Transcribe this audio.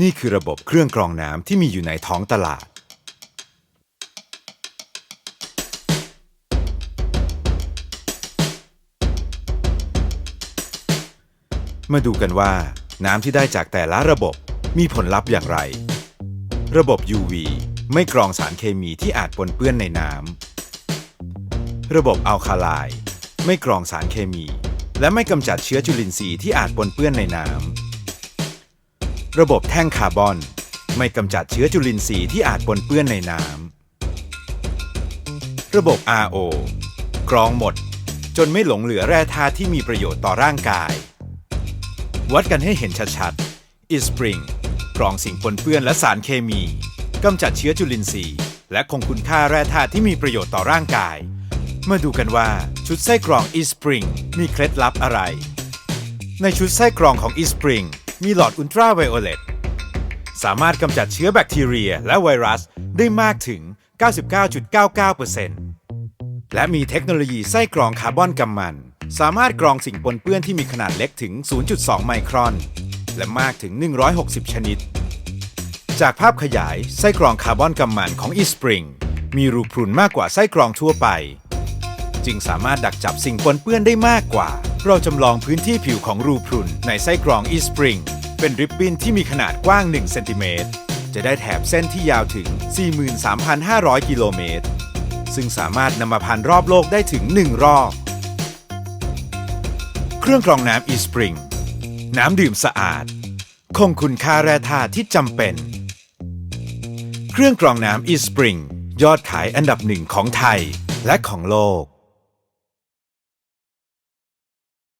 นี่คือระบบเครื่องกรองน้ำที่มีอยู่ในท้องตลาด มาดูกันว่า น้ำที่ได้จากแต่ละระบบมีผลลัพธ์อย่างไร ระบบ UV ไม่กรองสารเคมีที่อาจปนเปื้อนในน้ำ ระบบอัลคาไลไม่กรองสารเคมี และไม่กำจัดเชื้อจุลินทรีย์ที่อาจปนเปื้อนในน้ำ ระบบแท่งคาร์บอน ไม่กำจัดเชื้อจุลินทรีย์ที่อาจปนเปื้อนในน้ำ ระบบ RO กรองหมด จนไม่หลงเหลือแร่ธาตุที่มีประโยชน์ต่อร่างกาย วัดกันให้เห็นชัดๆ eSpring กรองสิ่งปนเปื้อนและสารเคมีกำจัดเชื้อจุลินทรีย์ และคงคุณค่าแร่ธาตุที่มีประโยชน์ต่อร่างกาย มาดูกันว่าชุดไส้กรอง eSpring มีเคล็ดลับอะไร ในชุดไส้กรองของ eSpring มีหลอดอุลตราไวโอเลตสามารถกำจัดเชื้อแบคทีเรียและไวรัสได้มากถึง 99.99%และมีเทคโนโลยีไส้กรองคาร์บอนกำมัน สามารถกรองสิ่งปนเปื้อนที่มีขนาดเล็กถึง 0.2 ไมครอน และมากถึง 160 ชนิด จากภาพขยายไส้กรองคาร์บอนกำมันของ eSpring มีรูพรุนมากกว่าไส้กรองทั่วไป จึงสามารถดักจับสิ่งปนเปื้อนได้มากกว่า เราจำลองพื้นที่ผิวของรูพรุนในไส้กรอง eSpring เป็นริบบิ้นที่มีขนาดกว้าง 1 เซนติเมตร จะได้แถบเส้นที่ยาวถึง 43,500 กิโลเมตร ซึ่งสามารถนำมาพันรอบโลกได้ถึง 1 รอบ เครื่องกรองน้ำ eSpring น้ำดื่มสะอาด คงคุณค่าแร่ธาตุที่จำเป็น เครื่องกรองน้ำ eSpring ยอดขายอันดับหนึ่งของไทยและของโลก